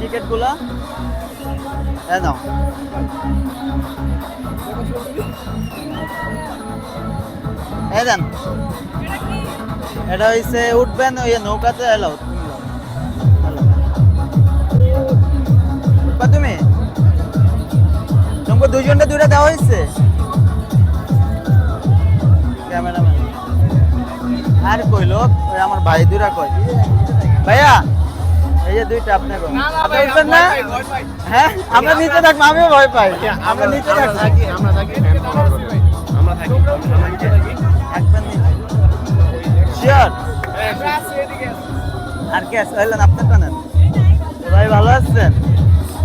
টিকিটগুলো। হ্যাঁ নাও। এই দেন। এটা হইছে উঠবেন ওই নৌকাতে, এলো। তুমি? তোমাকে দুজনটা দুইটা দেওয়া হয়েছে ক্যামেরাম্যান। আর কইলো আমার ভাই দুরা কয়। ভাইয়া! এই যে দুইটা আপনি আপনি উঠবেন না হ্যাঁ আমরা নিচে থাকব আমিও ভয় পাই। আমরা নিচে থাকব। আমরা থাকি। ফ্যান ফলো করে আমরা থাকি। আমরা নিচে থাকি। থাকবেন শিওর আর কে আছে? হইলেন আপনারটা নেন। ভাই ভালো আছেন?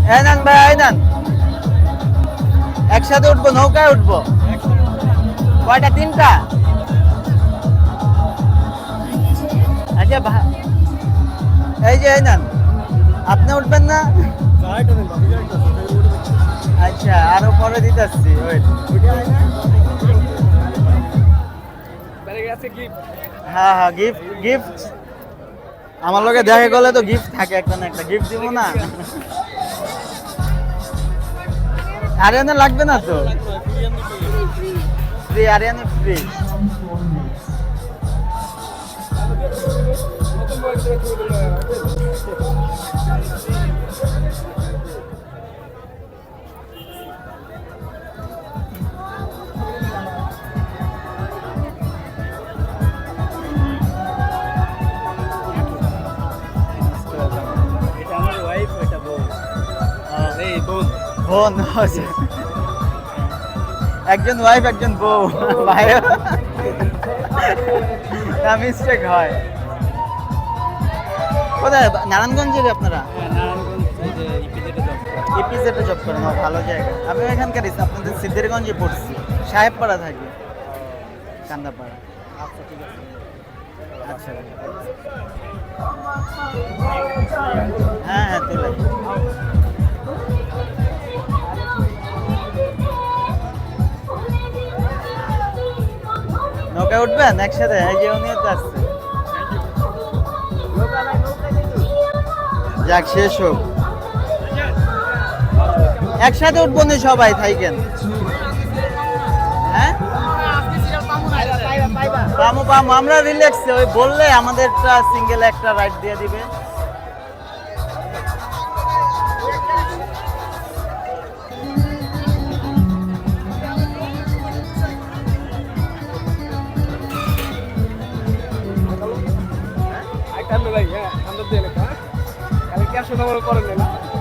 এই নেন ভাই এই নেন। একসাথে উঠবো নৌকায় উঠবো। কয়টা? তিনটা? আচ্ছা ভা- এই যে নেন। আপনি উঠবেন না? আচ্ছা আরও পরে দিতে আসছি হ্যাঁ হ্যাঁ গিফট গিফট আমার লগে দেখা গেলে তো গিফট থাকে, একটা না একটা গিফট দিব না। আরিয়ানে লাগবে না তো? ফ্রি আরিয়ানে ফ্রি বোন। একজন ওয়াইফ একজন বউ ভাই না মিস্টেক হয় কোথায়? নারায়ণগঞ্জের আপনারা? হ্যাঁ ইপিজেডে জব করেন। ভালো জায়গা। আমি এখানকার আপনাদের সিদ্ধিরগঞ্জে পড়ছি সাহেবপাড়া থাকি। কান্দাপাড়া। আচ্ছা ঠিক আছে। আচ্ছা। হ্যাঁ হ্যাঁ তুলে নৌকায় উঠবেন একসাথে? এই যে উনিও তো আসছে। যাক, শেষ হোক। একসাথে উঠবো না সবাই, থাইকেন। হ্যাঁ? পামু পামু আমরা রিল্যাক্স ওই বললে আমাদেরটা সিঙ্গেল একটা রাইড দিয়ে দিবে। ওভার করেন